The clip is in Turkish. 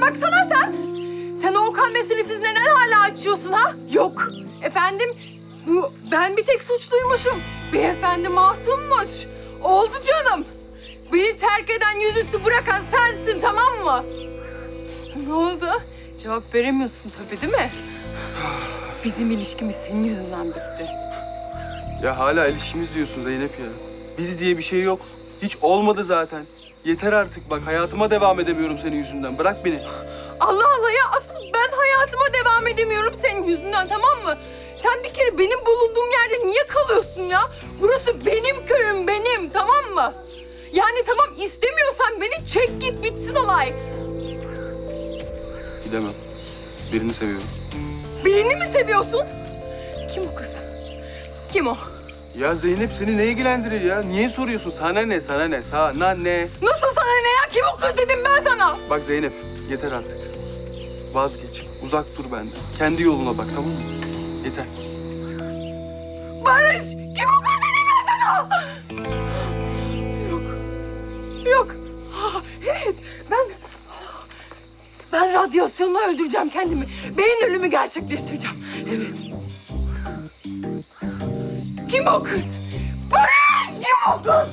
baksana sen. Sen o Okan meselesiz neden hala açıyorsun ha? Yok. Efendim bu ben bir tek suçluymuşum. Beyefendi masummuş. Oldu canım. Beni terk eden yüzüstü bırakan sensin tamam mı? Ne oldu? Cevap veremiyorsun tabii değil mi? Bizim ilişkimiz senin yüzünden bitti. Ya hala ilişkimiz diyorsun Zeynep ya. Biz diye bir şey yok. Hiç olmadı zaten. Yeter artık bak hayatıma devam edemiyorum senin yüzünden. Bırak beni. Allah Allah ya asıl ben hayatıma devam edemiyorum senin yüzünden tamam mı? Sen bir kere benim bulunduğum yerde niye kalıyorsun ya? Burası benim köyüm benim tamam mı? Yani tamam istemiyorsan beni çek git bitsin olay. Gidemem. Birini seviyorum. Birini mi seviyorsun? Kim o kız? Kim o? Ya Zeynep seni ne ilgilendirir ya? Niye soruyorsun? Sana ne, sana ne, sana ne? Nasıl sana ne ya? Kim o kız dedim ben sana. Bak Zeynep, yeter artık. Vazgeç, uzak dur benden. Kendi yoluna bak, tamam mı? Yeter. Barış! Kim o kız dedim ben sana. Yok. Yok. Ah, evet ben... Ben radyasyonla öldüreceğim kendimi. Beyin ölümü gerçekleştireceğim. Evet. Kim o kız? Barış! Kim o kız?